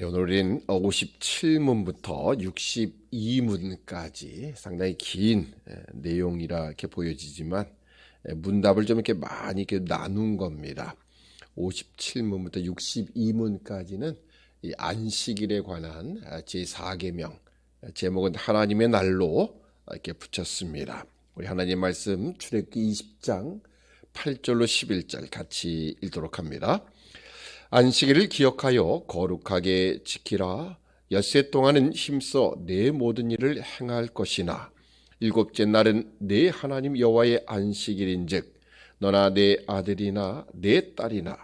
예, 오늘 우리는 57문부터 62문까지 상당히 긴 예, 내용이라 이렇게 보여지지만 예, 문답을 좀 이렇게 많이 이렇게 나눈 겁니다. 57문부터 62문까지는 이 안식일에 관한 아, 제4계명 제목은 하나님의 날로 이렇게 붙였습니다. 우리 하나님 말씀 출애굽기 20장 8절로 11절 같이 읽도록 합니다. 안식일을 기억하여 거룩하게 지키라. 엿새 동안은 힘써 내 모든 일을 행할 것이나 일곱째 날은 내 하나님 여호와의 안식일인즉 너나 내 아들이나 내 딸이나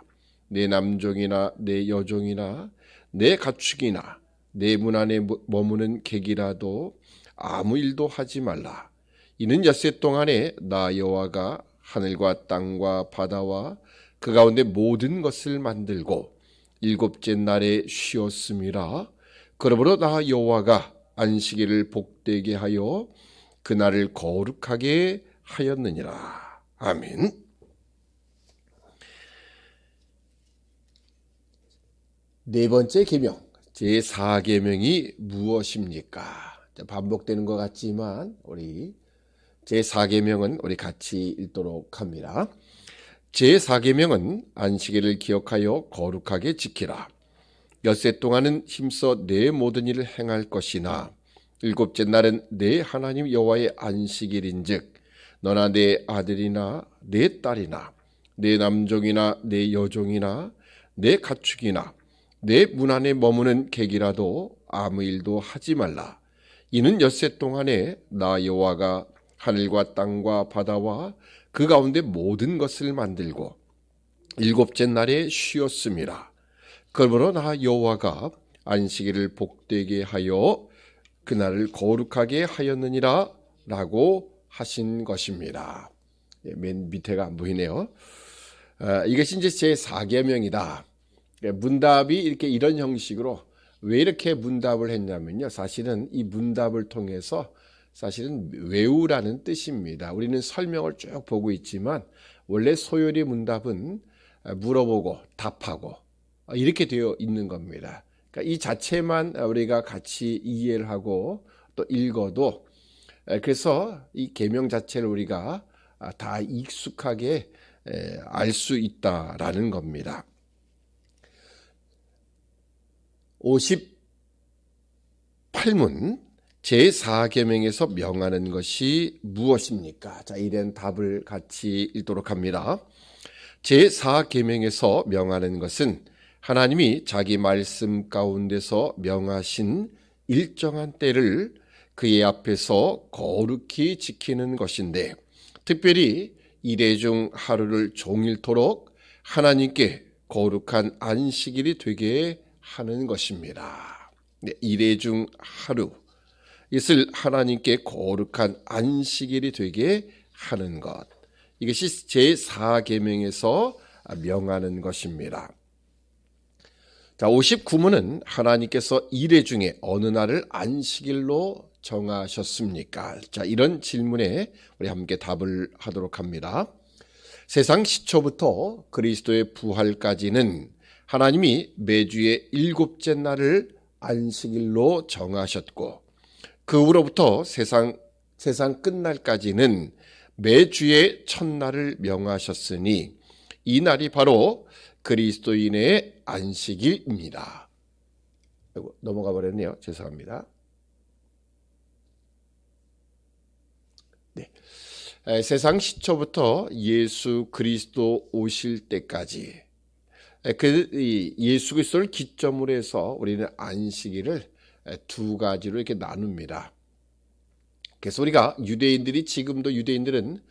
내 남종이나 내 여종이나 내 가축이나 내 문 안에 머무는 객이라도 아무 일도 하지 말라. 이는 엿새 동안에 나 여호와가 하늘과 땅과 바다와 그 가운데 모든 것을 만들고 일곱째 날에 쉬었음이라. 그러므로 나 여호와가 안식일을 복되게 하여 그 날을 거룩하게 하였느니라. 아멘. 네 번째 계명 제 4 계명이 무엇입니까? 반복되는 것 같지만 우리 제 4 계명은 우리 같이 읽도록 합니다. 제4계명은 안식일을 기억하여 거룩하게 지키라. 엿새 동안은 힘써 내 모든 일을 행할 것이나 일곱째 날은 내 하나님 여호와의 안식일인즉 너나 내 아들이나 내 딸이나 내 남종이나 내 여종이나 내 가축이나 내 문 안에 머무는 객이라도 아무 일도 하지 말라. 이는 엿새 동안에 나 여호와가 하늘과 땅과 바다와 그 가운데 모든 것을 만들고 일곱째 날에 쉬었습니다. 그러므로 나 여호와가 안식일을 복되게 하여 그날을 거룩하게 하였느니라 라고 하신 것입니다. 예, 맨 밑에가 안 보이네요. 아, 이것이 이제 제 4계명이다. 예, 문답이 이렇게 이런 형식으로 왜 이렇게 문답을 했냐면요. 사실은 이 문답을 통해서 사실은 외우라는 뜻입니다. 우리는 설명을 쭉 보고 있지만 원래 소요리 문답은 물어보고 답하고 이렇게 되어 있는 겁니다. 그러니까 이 자체만 우리가 같이 이해를 하고 또 읽어도 그래서 이 계명 자체를 우리가 다 익숙하게 알 수 있다라는 겁니다. 58문 제4계명에서 명하는 것이 무엇입니까? 자, 이런 답을 같이 읽도록 합니다. 제4계명에서 명하는 것은 하나님이 자기 말씀 가운데서 명하신 일정한 때를 그의 앞에서 거룩히 지키는 것인데 특별히 이래 중 하루를 종일토록 하나님께 거룩한 안식일이 되게 하는 것입니다. 네, 이래 중 하루 이것을 하나님께 거룩한 안식일이 되게 하는 것. 이것이 제4계명에서 명하는 것입니다. 자, 59문은 하나님께서 이래 중에 어느 날을 안식일로 정하셨습니까? 자, 이런 질문에 우리 함께 답을 하도록 합니다. 세상 시초부터 그리스도의 부활까지는 하나님이 매주의 일곱째 날을 안식일로 정하셨고 그 후로부터 세상 세상 끝날까지는 매주의 첫날을 명하셨으니 이 날이 바로 그리스도인의 안식일입니다. 넘어가 버렸네요. 죄송합니다. 네. 세상 시초부터 예수 그리스도 오실 때까지 그 예수 그리스도를 기점으로 해서 우리는 안식일을 두 가지로 이렇게 나눕니다. 그래서 우리가 유대인들이 지금도 유대인들은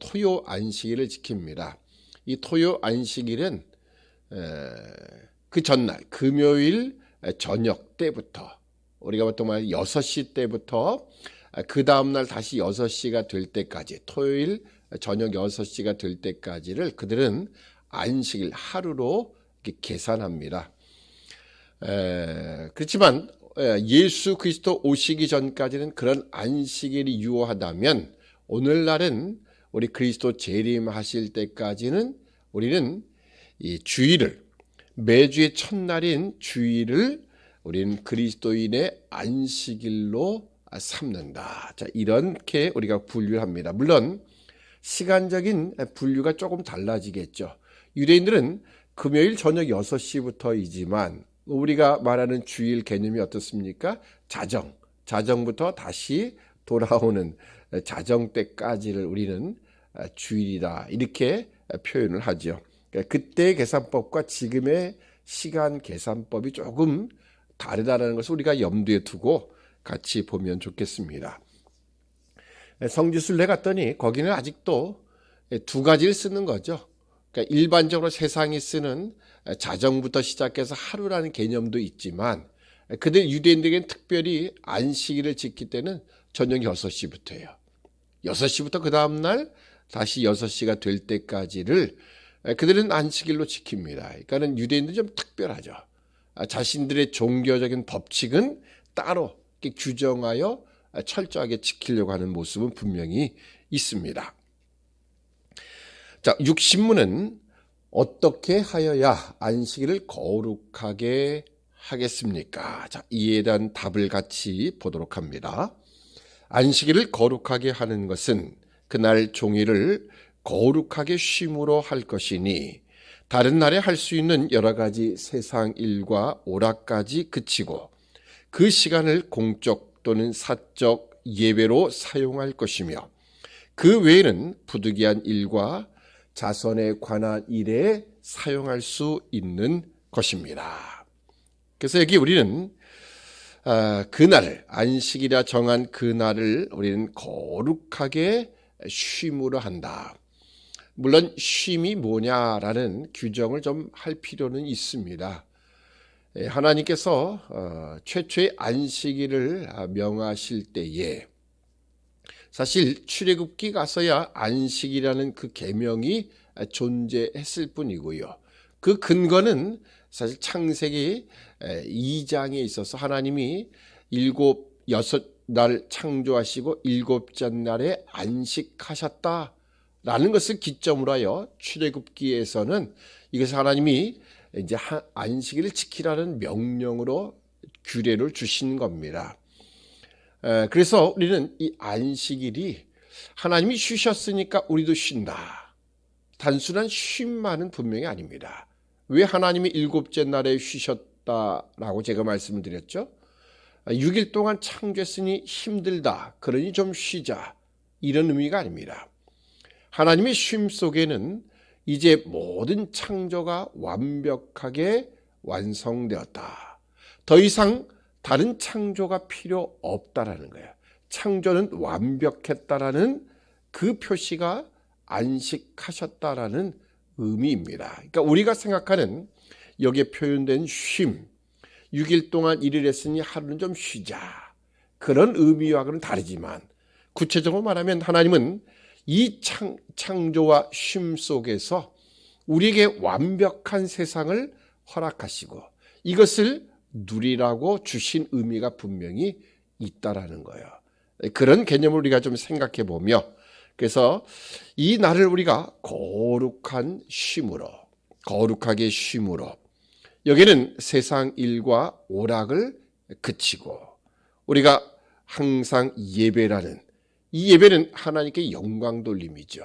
토요 안식일을 지킵니다. 이 토요 안식일은 그 전날 금요일 저녁 때부터 우리가 보통 말 6시 때부터 그 다음날 다시 6시가 될 때까지 토요일 저녁 6시가 될 때까지를 그들은 안식일 하루로 계산합니다. 그렇지만 예, 예수 그리스도 오시기 전까지는 그런 안식일이 유효하다면 오늘날은 우리 그리스도 재림하실 때까지는 우리는 이 주일을 매주의 첫날인 주일을 우리는 그리스도인의 안식일로 삼는다. 자, 이렇게 우리가 분류를 합니다. 물론 시간적인 분류가 조금 달라지겠죠. 유대인들은 금요일 저녁 6시부터이지만 우리가 말하는 주일 개념이 어떻습니까? 자정, 자정부터 다시 돌아오는 자정 때까지를 우리는 주일이다. 이렇게 표현을 하죠. 그러니까 그때의 계산법과 지금의 시간 계산법이 조금 다르다는 것을 우리가 염두에 두고 같이 보면 좋겠습니다. 성지순례 갔더니 거기는 아직도 두 가지를 쓰는 거죠. 그러니까 일반적으로 세상이 쓰는 자정부터 시작해서 하루라는 개념도 있지만 그들 유대인들에게는 특별히 안식일을 지킬 때는 저녁 6시부터예요. 6시부터 그 다음날 다시 6시가 될 때까지를 그들은 안식일로 지킵니다. 그러니까는 유대인들이 좀 특별하죠. 자신들의 종교적인 법칙은 따로 규정하여 철저하게 지키려고 하는 모습은 분명히 있습니다. 자, 육신문은 어떻게 하여야 안식일을 거룩하게 하겠습니까? 자, 이에 대한 답을 같이 보도록 합니다. 안식일을 거룩하게 하는 것은 그날 종일을 거룩하게 쉼으로 할 것이니 다른 날에 할 수 있는 여러 가지 세상 일과 오락까지 그치고 그 시간을 공적 또는 사적 예배로 사용할 것이며 그 외에는 부득이한 일과 자선에 관한 일에 사용할 수 있는 것입니다. 그래서 여기 우리는 아, 그날 안식이라 정한 그날을 우리는 거룩하게 쉼으로 한다. 물론 쉼이 뭐냐라는 규정을 좀 할 필요는 있습니다. 예, 하나님께서 어, 최초의 안식일을 명하실 때에 사실 출애굽기 가서야 안식이라는 그 계명이 존재했을 뿐이고요. 그 근거는 사실 창세기 2장에 있어서 하나님이 일곱 여섯 날 창조하시고 일곱째 날에 안식하셨다라는 것을 기점으로 하여 출애굽기에서는 이것을 하나님이 이제 안식일을 지키라는 명령으로 규례를 주신 겁니다. 그래서 우리는 이 안식일이 하나님이 쉬셨으니까 우리도 쉰다. 단순한 쉼만은 분명히 아닙니다. 왜 하나님이 일곱째 날에 쉬셨다라고 제가 말씀을 드렸죠? 6일 동안 창조했으니 힘들다. 그러니 좀 쉬자. 이런 의미가 아닙니다. 하나님의 쉼 속에는 이제 모든 창조가 완벽하게 완성되었다. 더 이상 다른 창조가 필요 없다라는 거예요. 창조는 완벽했다라는 그 표시가 안식하셨다라는 의미입니다. 그러니까 우리가 생각하는 여기에 표현된 쉼, 6일 동안 일을 했으니 하루는 좀 쉬자. 그런 의미와는 다르지만 구체적으로 말하면 하나님은 이 창, 창조와 쉼 속에서 우리에게 완벽한 세상을 허락하시고 이것을 누리라고 주신 의미가 분명히 있다라는 거예요. 그런 개념을 우리가 좀 생각해 보며 그래서 이 날을 우리가 거룩한 쉼으로 거룩하게 쉼으로 여기는 세상 일과 오락을 그치고 우리가 항상 예배라는 이 예배는 하나님께 영광 돌림이죠.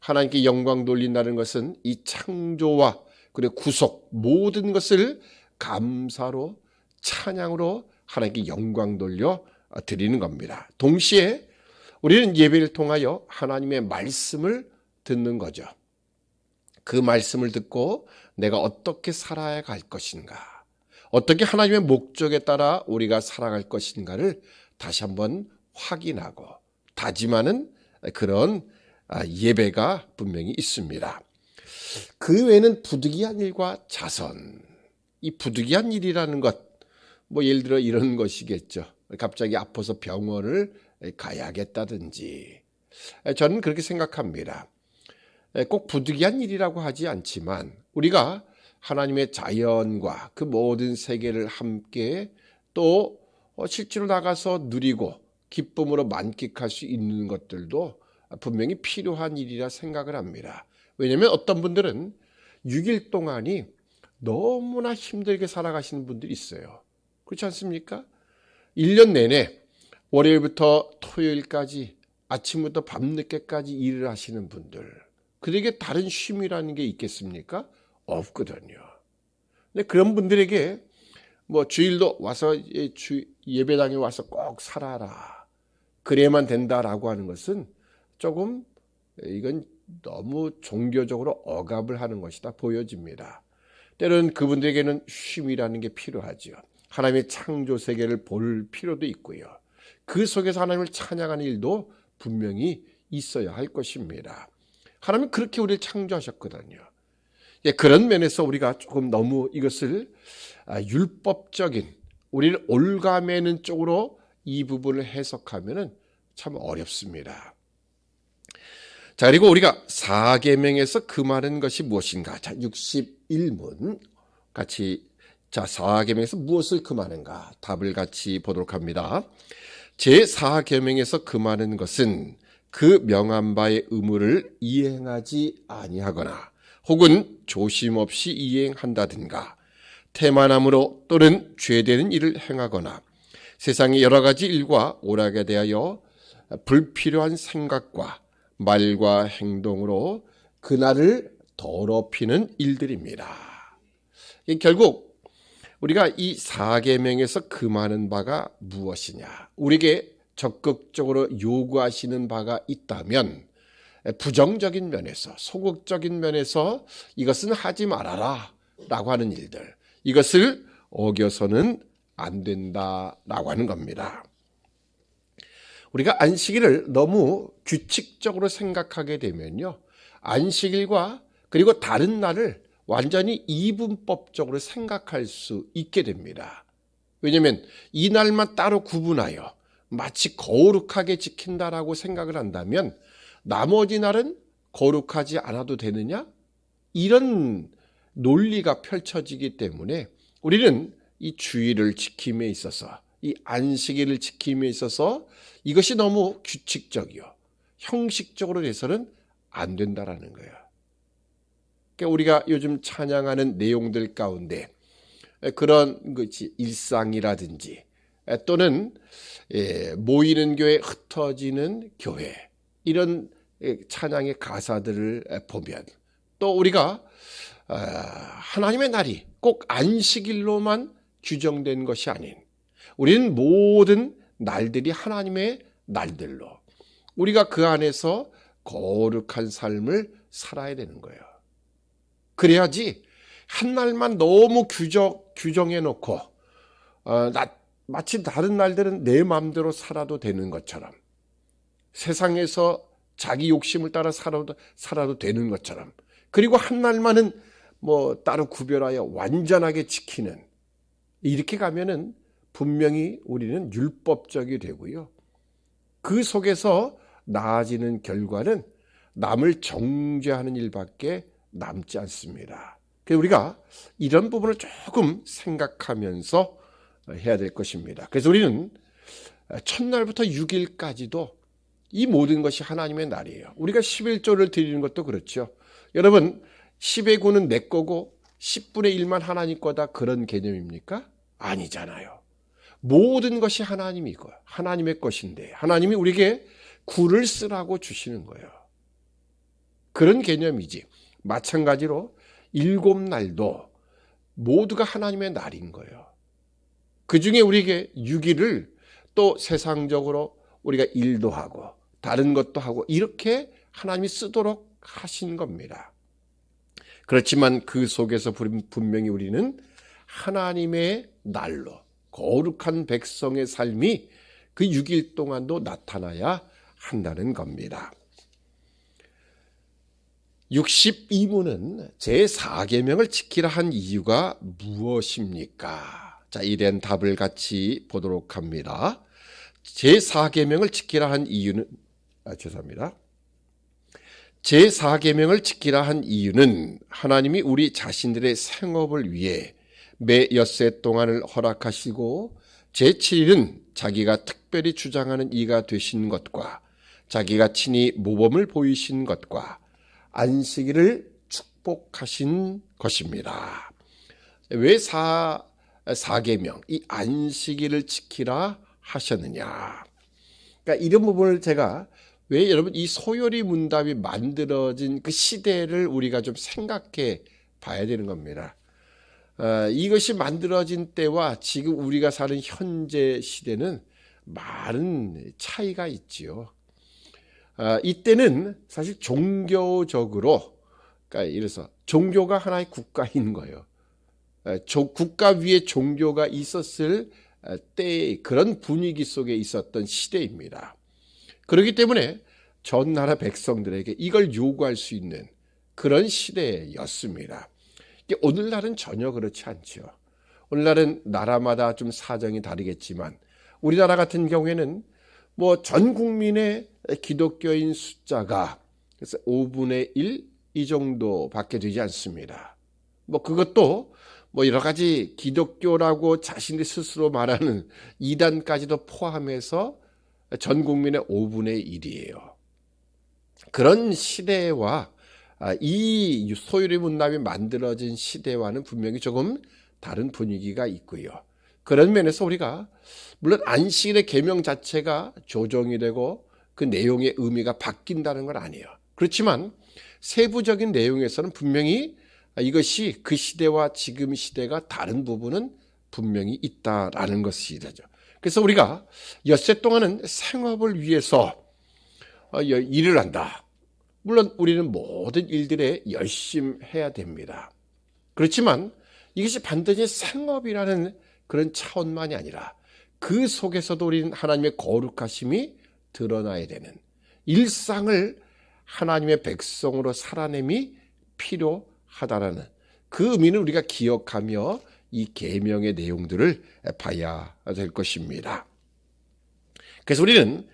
하나님께 영광 돌린다는 것은 이 창조와 그리고 구속 모든 것을 감사로 찬양으로 하나님께 영광 돌려 드리는 겁니다. 동시에 우리는 예배를 통하여 하나님의 말씀을 듣는 거죠. 그 말씀을 듣고 내가 어떻게 살아야 갈 것인가, 어떻게 하나님의 목적에 따라 우리가 살아갈 것인가를 다시 한번 확인하고 다짐하는 그런 예배가 분명히 있습니다. 그 외에는 부득이한 일과 자선, 이 부득이한 일이라는 것, 뭐 예를 들어 이런 것이겠죠. 갑자기 아파서 병원을 가야겠다든지. 저는 그렇게 생각합니다. 꼭 부득이한 일이라고 하지 않지만 우리가 하나님의 자연과 그 모든 세계를 함께 또 실제로 나가서 누리고 기쁨으로 만끽할 수 있는 것들도 분명히 필요한 일이라 생각을 합니다. 왜냐하면 어떤 분들은 6일 동안이 너무나 힘들게 살아가시는 분들이 있어요. 그렇지 않습니까? 1년 내내 월요일부터 토요일까지 아침부터 밤늦게까지 일을 하시는 분들 그에게 다른 쉼이라는 게 있겠습니까? 없거든요. 근데 그런 분들에게 뭐 주일도 와서 예배당에 와서 꼭 살아라. 그래야만 된다라고 하는 것은 조금 이건 너무 종교적으로 억압을 하는 것이다 보여집니다. 때로는 그분들에게는 쉼이라는 게 필요하죠. 하나님의 창조 세계를 볼 필요도 있고요. 그 속에서 하나님을 찬양하는 일도 분명히 있어야 할 것입니다. 하나님은 그렇게 우리를 창조하셨거든요. 예, 그런 면에서 우리가 조금 너무 이것을 아, 율법적인 우리를 올가매는 쪽으로 이 부분을 해석하면은 참 어렵습니다. 자, 그리고 우리가 4계명에서 금하는 것이 무엇인가? 자, 61문 같이 자, 4계명에서 무엇을 금하는가? 답을 같이 보도록 합니다. 제 4계명에서 금하는 것은 그 명한 바의 의무를 이행하지 아니하거나 혹은 조심 없이 이행한다든가 태만함으로 또는 죄되는 일을 행하거나 세상의 여러 가지 일과 오락에 대하여 불필요한 생각과 말과 행동으로 그날을 더럽히는 일들입니다. 결국 우리가 이 사계명에서 금하는 바가 무엇이냐? 우리에게 적극적으로 요구하시는 바가 있다면 부정적인 면에서 소극적인 면에서 이것은 하지 말아라 라고 하는 일들 이것을 어겨서는 안 된다라고 하는 겁니다. 우리가 안식일을 너무 규칙적으로 생각하게 되면요. 안식일과 그리고 다른 날을 완전히 이분법적으로 생각할 수 있게 됩니다. 왜냐하면 이 날만 따로 구분하여 마치 거룩하게 지킨다라고 생각을 한다면 나머지 날은 거룩하지 않아도 되느냐? 이런 논리가 펼쳐지기 때문에 우리는 이 주의를 지킴에 있어서 이 안식일을 지킴에 있어서 이것이 너무 규칙적이요. 형식적으로 돼서는 안 된다라는 거예요. 그러니까 우리가 요즘 찬양하는 내용들 가운데 그런 것이 일상이라든지 또는 예, 모이는 교회 흩어지는 교회 이런 찬양의 가사들을 보면 또 우리가 아, 하나님의 날이 꼭 안식일로만 규정된 것이 아닌 우리는 모든 날들이 하나님의 날들로 우리가 그 안에서 거룩한 삶을 살아야 되는 거예요. 그래야지 한 날만 너무 규정 규정해 놓고 어, 나, 마치 다른 날들은 내 마음대로 살아도 되는 것처럼 세상에서 자기 욕심을 따라 살아도 살아도 되는 것처럼 그리고 한 날만은 뭐 따로 구별하여 완전하게 지키는 이렇게 가면은 분명히 우리는 율법적이 되고요. 그 속에서 나아지는 결과는 남을 정죄하는 일밖에 남지 않습니다. 그래서 우리가 이런 부분을 조금 생각하면서 해야 될 것입니다. 그래서 우리는 첫날부터 6일까지도 이 모든 것이 하나님의 날이에요. 우리가 11조를 드리는 것도 그렇죠. 여러분, 10의 9는 내 거고 10분의 1만 하나님 거다 그런 개념입니까? 아니잖아요. 모든 것이 하나님이고 하나님의 것인데 하나님이 우리에게 구를 쓰라고 주시는 거예요. 그런 개념이지. 마찬가지로 일곱 날도 모두가 하나님의 날인 거예요. 그 중에 우리에게 6일을 또 세상적으로 우리가 일도 하고 다른 것도 하고 이렇게 하나님이 쓰도록 하신 겁니다. 그렇지만 그 속에서 분명히 우리는 하나님의 날로 거룩한 백성의 삶이 그 6일 동안도 나타나야 한다는 겁니다. 62문은 제4계명을 지키라 한 이유가 무엇입니까? 자, 이런 답을 같이 보도록 합니다. 제4계명을 지키라 한 이유는 아, 죄송합니다. 제4계명을 지키라 한 이유는 하나님이 우리 자신들의 생업을 위해 매 엿새 동안을 허락하시고 제7일은 자기가 특별히 주장하는 이가 되신 것과 자기가 친히 모범을 보이신 것과 안식일을 축복하신 것입니다. 왜 사, 사계명 이 안식일을 지키라 하셨느냐. 그러니까 이런 부분을 제가 왜 여러분 이 소요리 문답이 만들어진 그 시대를 우리가 좀 생각해 봐야 되는 겁니다. 어, 이것이 만들어진 때와 지금 우리가 사는 현재 시대는 많은 차이가 있지요. 어, 이때는 사실 종교적으로, 그러니까 이래서 종교가 하나의 국가인 거예요. 어, 국가 위에 종교가 있었을 때의 그런 분위기 속에 있었던 시대입니다. 그렇기 때문에 전 나라 백성들에게 이걸 요구할 수 있는 그런 시대였습니다. 오늘날은 전혀 그렇지 않죠. 오늘날은 나라마다 좀 사정이 다르겠지만 우리나라 같은 경우에는 뭐 전 국민의 기독교인 숫자가 그래서 5분의 1 이 정도밖에 되지 않습니다. 뭐 그것도 뭐 여러 가지 기독교라고 자신이 스스로 말하는 이단까지도 포함해서 전 국민의 5분의 1이에요. 그런 시대와 아, 이 소유리 문답이 만들어진 시대와는 분명히 조금 다른 분위기가 있고요. 그런 면에서 우리가 물론 안식일의 계명 자체가 조정이 되고 그 내용의 의미가 바뀐다는 건 아니에요. 그렇지만 세부적인 내용에서는 분명히 이것이 그 시대와 지금 시대가 다른 부분은 분명히 있다라는 것이죠. 그래서 우리가 엿새 동안은 생업을 위해서 어, 일을 한다. 물론 우리는 모든 일들에 열심히 해야 됩니다. 그렇지만 이것이 반드시 생업이라는 그런 차원만이 아니라 그 속에서도 우리는 하나님의 거룩하심이 드러나야 되는 일상을 하나님의 백성으로 살아냄이 필요하다라는 그 의미는 우리가 기억하며 이 계명의 내용들을 봐야 될 것입니다. 그래서 우리는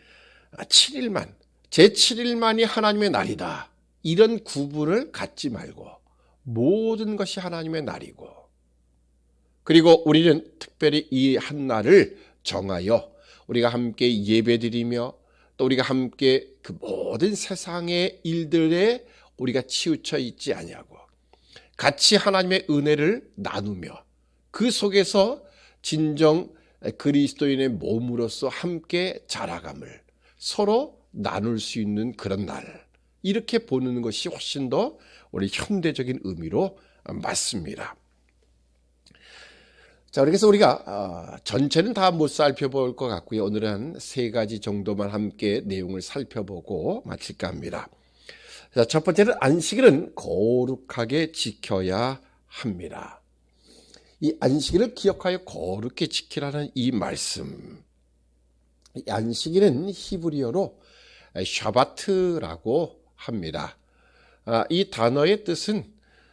7일만 제7일만이 하나님의 날이다. 이런 구분을 갖지 말고 모든 것이 하나님의 날이고 그리고 우리는 특별히 이 한 날을 정하여 우리가 함께 예배드리며 또 우리가 함께 그 모든 세상의 일들에 우리가 치우쳐 있지 아니하고 같이 하나님의 은혜를 나누며 그 속에서 진정 그리스도인의 몸으로서 함께 자라감을 서로 나눌 수 있는 그런 날. 이렇게 보는 것이 훨씬 더 우리 현대적인 의미로 맞습니다. 자, 그래서 우리가 어, 전체는 다 못 살펴볼 것 같고요. 오늘은 세 가지 정도만 함께 내용을 살펴보고 마칠까 합니다. 자, 첫 번째는 안식일은 거룩하게 지켜야 합니다. 이 안식일을 기억하여 거룩히 지키라는 이 말씀. 안식일은 히브리어로 샤바트라고 합니다. 아, 이 단어의 뜻은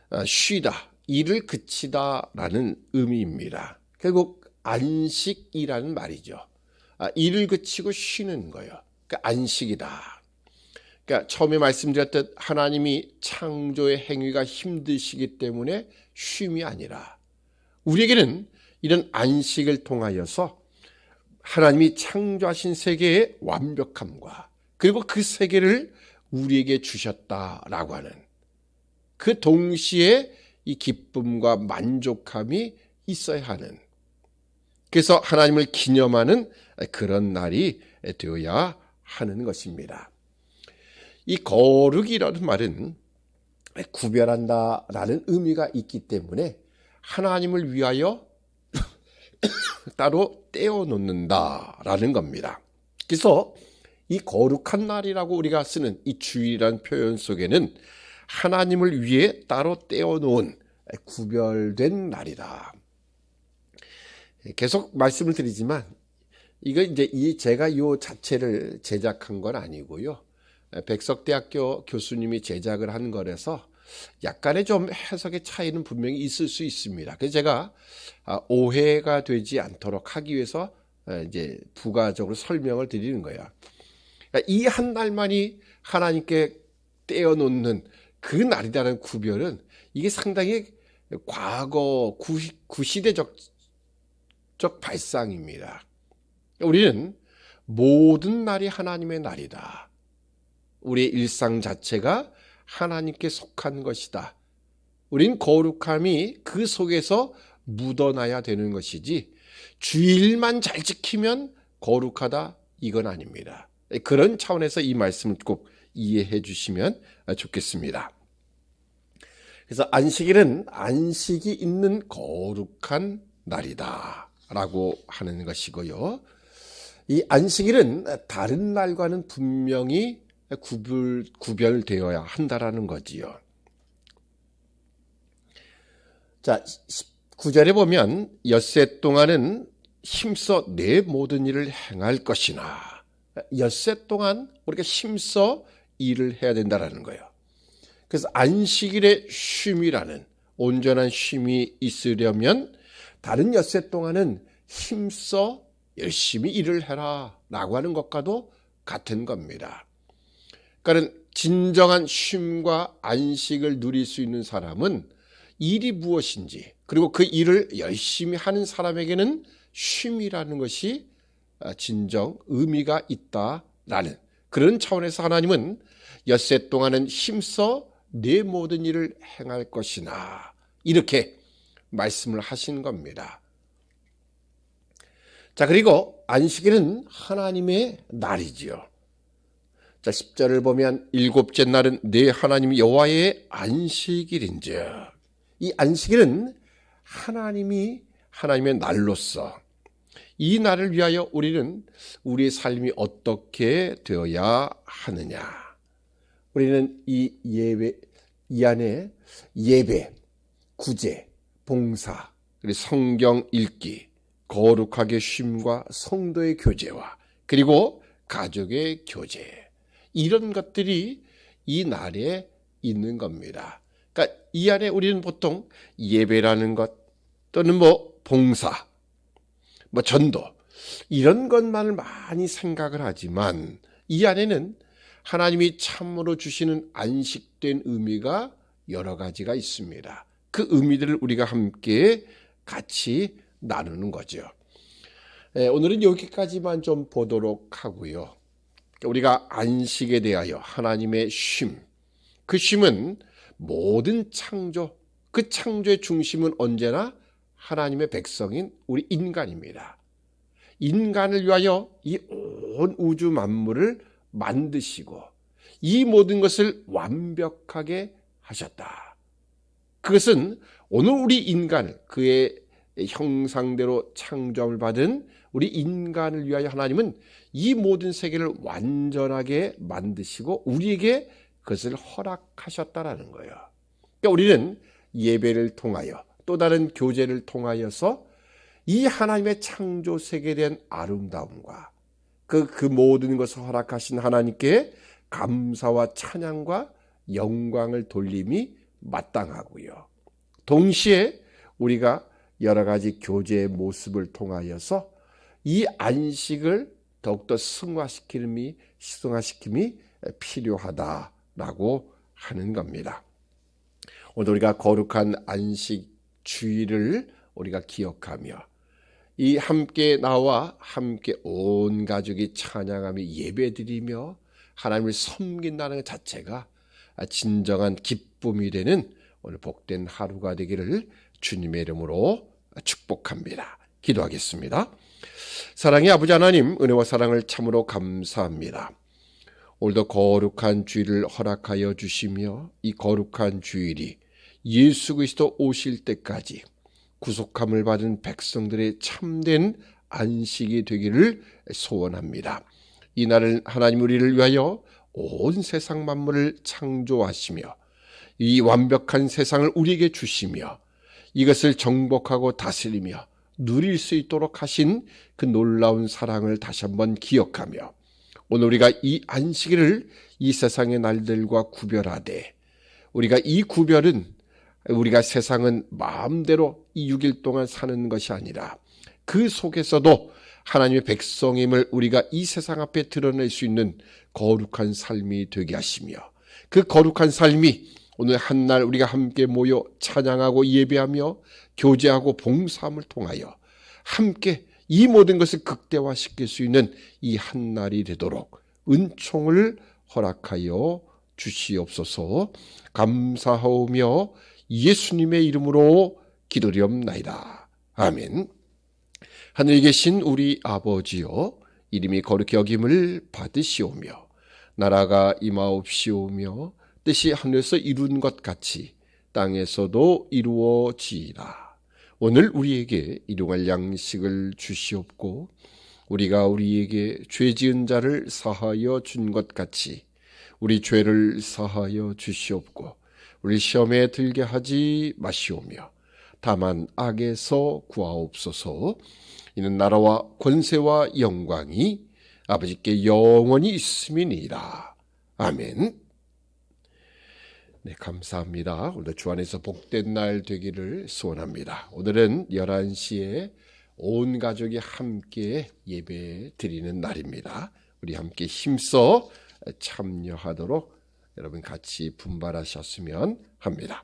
아, 쉬다, 일을 그치다라는 의미입니다. 결국 안식이라는 말이죠. 아, 일을 그치고 쉬는 거예요. 그러니까 안식이다. 그러니까 처음에 말씀드렸듯 하나님이 창조의 행위가 힘드시기 때문에 쉼이 아니라 우리에게는 이런 안식을 통하여서 하나님이 창조하신 세계의 완벽함과 그리고 그 세계를 우리에게 주셨다라고 하는 그 동시에 이 기쁨과 만족함이 있어야 하는 그래서 하나님을 기념하는 그런 날이 되어야 하는 것입니다. 이 거룩이라는 말은 구별한다라는 의미가 있기 때문에 하나님을 위하여 따로 떼어 놓는다라는 겁니다. 그래서 이 거룩한 날이라고 우리가 쓰는 이 주일이라는 표현 속에는 하나님을 위해 따로 떼어놓은 구별된 날이다. 계속 말씀을 드리지만 이거 이제 이 제가 이 자체를 제작한 건 아니고요. 백석대학교 교수님이 제작을 한 거라서 약간의 좀 해석의 차이는 분명히 있을 수 있습니다. 그래서 제가 아, 오해가 되지 않도록 하기 위해서 이제 부가적으로 설명을 드리는 거예요. 그러니까 이한 날만이 하나님께 떼어놓는 그 날이라는 구별은 이게 상당히 과거 구시, 구시 대적 적 발상입니다. 우리는 모든 날이 하나님의 날이다. 우리의 일상 자체가 하나님께 속한 것이다. 우린 거룩함이 그 속에서 묻어놔야 되는 것이지 주일만 잘 지키면 거룩하다 이건 아닙니다. 그런 차원에서 이 말씀을 꼭 이해해 주시면 좋겠습니다. 그래서 안식일은 안식이 있는 거룩한 날이다 라고 하는 것이고요. 이 안식일은 다른 날과는 분명히 구별, 구별되어야 한다라는 거지요. 자, 9절에 보면 엿새 동안은 힘써 내 모든 일을 행할 것이나 엿새 동안 우리가 힘써 일을 해야 된다라는 거예요. 그래서 안식일의 쉼이라는 온전한 쉼이 있으려면 다른 엿새 동안은 힘써 열심히 일을 해라 라고 하는 것과도 같은 겁니다. 그러니까 진정한 쉼과 안식을 누릴 수 있는 사람은 일이 무엇인지 그리고 그 일을 열심히 하는 사람에게는 쉼이라는 것이 진정 의미가 있다라는 그런 차원에서 하나님은 엿새 동안은 힘써 내 모든 일을 행할 것이나 이렇게 말씀을 하신 겁니다. 자, 그리고 안식일은 하나님의 날이지요. 자, 10절을 보면 일곱째 날은 내 하나님 여호와의 안식일인즉 이 안식일은 하나님이 하나님의 날로서 이 날을 위하여 우리는 우리의 삶이 어떻게 되어야 하느냐. 우리는 이 예배, 이 안에 예배, 구제, 봉사, 그리고 성경 읽기, 거룩하게 쉼과 성도의 교제와 그리고 가족의 교제, 이런 것들이 이 날에 있는 겁니다. 그러니까 이 안에 우리는 보통 예배라는 것 또는 뭐 봉사, 뭐 전도 이런 것만을 많이 생각을 하지만 이 안에는 하나님이 참으로 주시는 안식된 의미가 여러 가지가 있습니다. 그 의미들을 우리가 함께 같이 나누는 거죠. 예, 오늘은 여기까지만 좀 보도록 하고요. 우리가 안식에 대하여 하나님의 쉼, 그 쉼은 모든 창조, 그 창조의 중심은 언제나 하나님의 백성인 우리 인간입니다. 인간을 위하여 이 온 우주 만물을 만드시고 이 모든 것을 완벽하게 하셨다. 그것은 오늘 우리 인간을 그의 형상대로 창조함을 받은 우리 인간을 위하여 하나님은 이 모든 세계를 완전하게 만드시고 우리에게 그것을 허락하셨다라는 거예요. 그러니까 우리는 예배를 통하여 또 다른 교제를 통하여서 이 하나님의 창조 세계에 대한 아름다움과 그, 그 모든 것을 허락하신 하나님께 감사와 찬양과 영광을 돌림이 마땅하고요. 동시에 우리가 여러 가지 교제의 모습을 통하여서 이 안식을 더욱더 승화시킴이, 승화시킴이 필요하다라고 하는 겁니다. 오늘 우리가 거룩한 안식 주의를 우리가 기억하며 이 함께 나와 함께 온 가족이 찬양하며 예배드리며 하나님을 섬긴다는 것 자체가 진정한 기쁨이 되는 오늘 복된 하루가 되기를 주님의 이름으로 축복합니다. 기도하겠습니다. 사랑의 아버지 하나님, 은혜와 사랑을 참으로 감사합니다. 오늘도 거룩한 주일을 허락하여 주시며 이 거룩한 주일이 예수 그리스도 오실 때까지 구속함을 받은 백성들의 참된 안식이 되기를 소원합니다. 이 날을 하나님 우리를 위하여 온 세상 만물을 창조하시며 이 완벽한 세상을 우리에게 주시며 이것을 정복하고 다스리며 누릴 수 있도록 하신 그 놀라운 사랑을 다시 한번 기억하며 오늘 우리가 이 안식일을 이 세상의 날들과 구별하되 우리가 이 구별은 우리가 세상은 마음대로 이 6일 동안 사는 것이 아니라 그 속에서도 하나님의 백성임을 우리가 이 세상 앞에 드러낼 수 있는 거룩한 삶이 되게 하시며 그 거룩한 삶이 오늘 한 날 우리가 함께 모여 찬양하고 예배하며 교제하고 봉사함을 통하여 함께 이 모든 것을 극대화시킬 수 있는 이 한 날이 되도록 은총을 허락하여 주시옵소서. 감사하오며 예수님의 이름으로 기도리옵나이다. 아멘. 하늘에 계신 우리 아버지여 이름이 거룩히 여김을 받으시오며 나라가 임하옵시오며 뜻이 하늘에서 이룬 것 같이 땅에서도 이루어지이다. 오늘 우리에게 일용할 양식을 주시옵고 우리가 우리에게 죄 지은 자를 사하여 준 것 같이 우리 죄를 사하여 주시옵고 우리 시험에 들게 하지 마시오며 다만 악에서 구하옵소서 이는 나라와 권세와 영광이 아버지께 영원히 있음이니라. 아멘. 네, 감사합니다. 오늘 주 안에서 복된 날 되기를 소원합니다. 오늘은 11시에 온 가족이 함께 예배 드리는 날입니다. 우리 함께 힘써 참여하도록 여러분 같이 분발하셨으면 합니다.